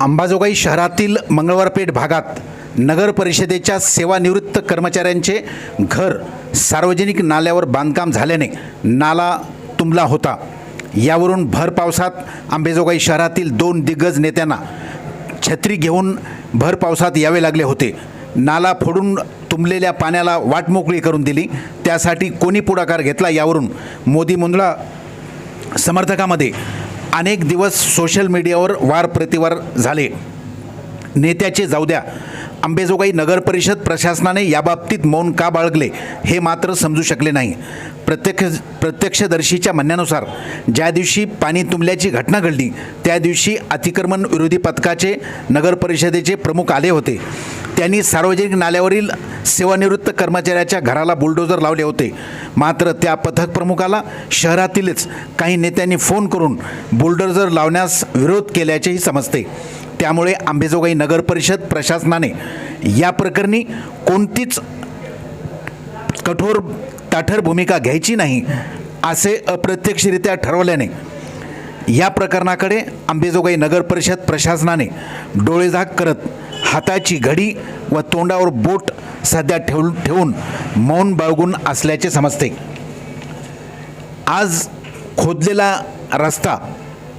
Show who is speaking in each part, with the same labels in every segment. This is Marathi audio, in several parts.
Speaker 1: अंबाजोगाई शहरातील मंगळवारपेठ भागात नगर परिषदेच्या सेवानिवृत्त कर्मचाऱ्यांचे घर सार्वजनिक नाल्यावर बांधकाम झाल्याने नाला तुंबला होता. यावरून भर पावसात अंबेजोगाई शहरातील दोन दिग्गज नेत्यांना छत्री घेऊन भर पावसात यावे लागले होते. नाला फोडून तुंबलेल्या पाण्याला वाट मोकळी करून दिली. त्यासाठी कोणी पुढाकार घेतला यावरून मोदी मुंदळा समर्थकामध्ये अनेक दिवस सोशल मीडियावर वार प्रतिवार झाले. नेत्याचे जाऊ द्या. अंबेजोगाई नगर परिषद प्रशासनाने याबाबतीत मौन का बाळगले हे मात्र समजू शकले नाही. प्रत्यक्ष प्रत्यक्षदर्शीच्या म्हणण्यानुसार ज्या दिवशी पाणी तुंबल्याची घटना घडली त्या दिवशी अतिक्रमण विरोधी पथकाचे नगर परिषदेचे प्रमुख आले होते. त्यांनी सार्वजनिक नाल्यावरील सेवानिवृत्त कर्मचाऱ्याच्या घराला बुलडोजर लावले होते. मात्र त्या पथक प्रमुखाला शहरातीलच काही नेत्यांनी फोन करून बुलडोजर लावण्यास विरोध केल्याचेही समजते. त्यामुळे आंबेजोगाई नगर परिषद प्रशासनाने या प्रकरणी कोणतीच कठोर ताठर भूमिका घ्यायची नाही असे अप्रत्यक्षरित्या ठरवल्याने या प्रकरणाकडे आंबेजोगाई नगर परिषद प्रशासनाने डोळेझाक करत हाताची घडी व तोंडावर बोट सध्या ठेवून ठेवून मौन बाळगून असल्याचे समजते. आज खोदलेला रस्ता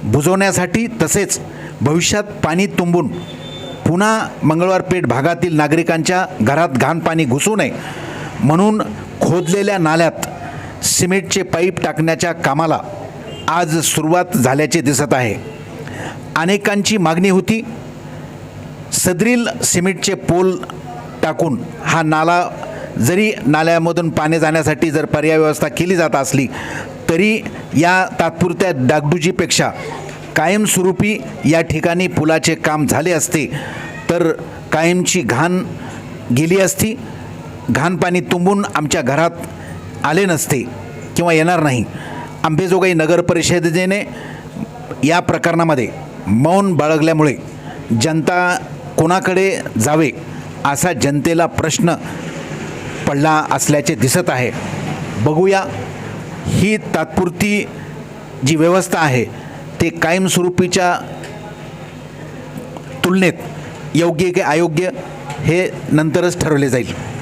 Speaker 1: बुजवण्यासाठी तसेच भविष्यात पाणी तुंबून पुन्हा मंगळवार पेठ भागातील नागरिकांच्या घरात घाण पाणी घुसू नये म्हणून खोदलेल्या नाल्यात सिमेंटचे पाईप टाकण्याच्या कामाला आज सुरुवात झाल्याचे दिसत आहे. अनेकांची मागणी होती सदरील सिमेंटचे पोल टाकून हा नाला जरी नाल्यामधून पाणी जाण्यासाठी जर पर्याय व्यवस्था केली जात असली तरी या तात्पुरत्या डागडुजीपेक्षा कायमस्वरूपी या ठिकाणी पुलाचे काम झाले असते तर कायमची घाण गेली असती. घाण पाणी तुंबून आमच्या घरात आले नसते किंवा येणार नाही. आंबेजोगाई नगर परिषदेने या प्रकरणामध्ये मौन बाळगल्यामुळे जनता कोणाकडे जावे असा जनतेला प्रश्न पडला असल्याचे दिसत आहे. बघूया. ही तात्पुरती जी व्यवस्था आहे ते कायमस्वरूपीच्या तुलनेत योग्य की अयोग्य हे नंतरच ठरवले जाईल.